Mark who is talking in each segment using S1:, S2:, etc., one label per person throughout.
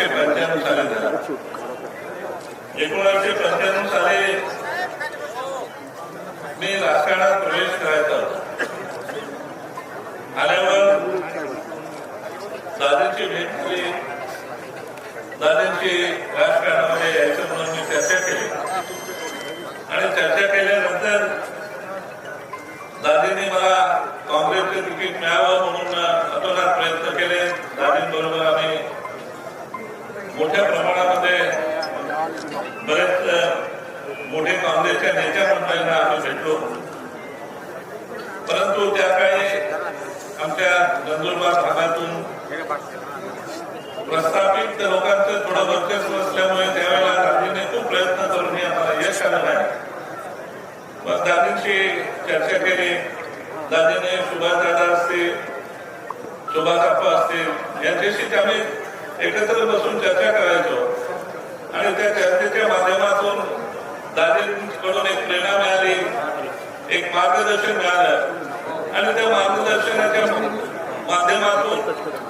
S1: एकोणावीसशे पंच्याण्णव साली झाला एकोणावीसशे पंच्याण्णव साली मी राजकारणात प्रवेश करायचा होता. आल्यावर दादांची भेट झाली दादांची राजकारणामध्ये यायचं म्हणून मी चर्चा केली आणि चर्चा केल्यानंतर दादीने मला काँग्रेसचे तिकीट मिळावं बरेच मोठे काँग्रेसच्या नेत्या मंडळींना आम्ही भेटलो. परंतु त्या काळी आमच्या नंदुरबार भागातून प्रस्थापित लोकांचं थोडं वर्चस्व असल्यामुळे त्यावेळेला गांधीने खूप प्रयत्न करूनही आम्हाला यश आलं नाही. मग दादींशी चर्चा केली. दादीने सुभाषदादा असतील सुभाषप्पा असतील यांच्याशी आम्ही एकत्र बसून चर्चा करायचो. आणि त्या चर्चेच्या माध्यमातून दादींकडून एक प्रेरणा मिळाली एक मार्गदर्शन मिळालं. आणि त्या मार्गदर्शनाच्या माध्यमातून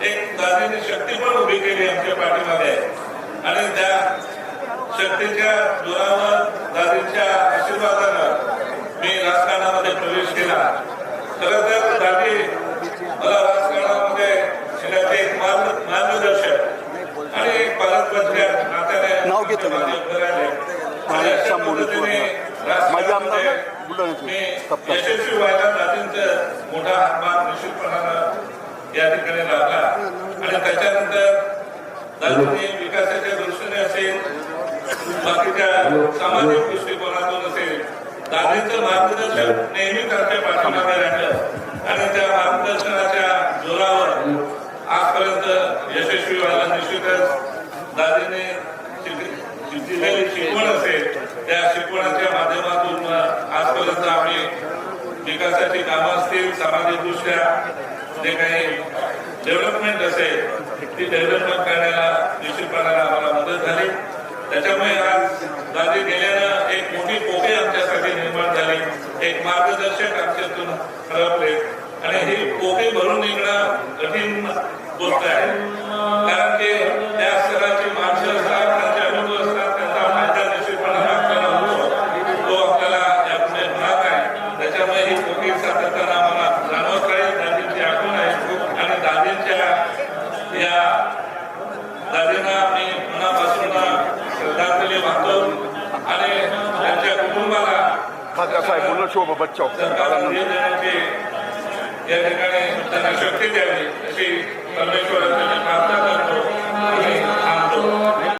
S1: एक दादीने शक्ती पण उभी केली आमच्या पाठीमागे. आणि त्या शक्तीच्या जोरावर दादींच्या आशीर्वादानं मी राजकारणामध्ये प्रवेश केला. खरं तर दादी मला राजकारणामध्ये येण्याचे एक मार्ग मार्गदर्शक आणि एक पालकमंत्री नात्याने
S2: नाव घेतो मी.
S1: माझे उभे राहिले. आणि अशा
S2: शामोली
S1: पद्धतीने
S2: पूर्ण. माझे आमदार बुलढाण्याचे.
S1: यशस्वी व्हायला दादींचं मोठा हातभार निश्चितपणानं या ठिकाणी लागला आणि त्याच्यानंतर दादींनी विकासाच्या दृष्टीने असेल बाकीच्या सामाजिक दृष्टिकोनातून असेल दादींचं मार्गदर्शन नेहमीच आमच्या पाठीमागे राहिलं आणि त्या मार्गदर्शनाच्या जोरावर आजपर्यंत यशस्वी व्हायला निश्चितच दादीने दिलेली शिकवण असेल त्या शिकवणाच्या माध्यमातून आजपर्यंत आम्ही विकासाची कामं असतील सामाजिकदृष्ट्या जे काही डेव्हलपमेंट असेल ती डेव्हलपमेंट करण्याला निश्चितपणाला आम्हाला मदत झाली त्याच्यामुळे आज दादी गेल्यानं एक मोठी पोके आमच्यासाठी निर्माण झाली एक मार्गदर्शक आमच्यातून हरपले आणि ही पोके भरून निघणं कठीण गोष्ट आहे आणि त्यांच्या कुटुंबाला
S2: खासदार साहेब बोललो शोभा बच्चाव
S1: सरकार देण्याची या ठिकाणी त्यांना शक्ती द्यावी अशी परमेश्वराची प्रार्थना करतो आणि थांबतो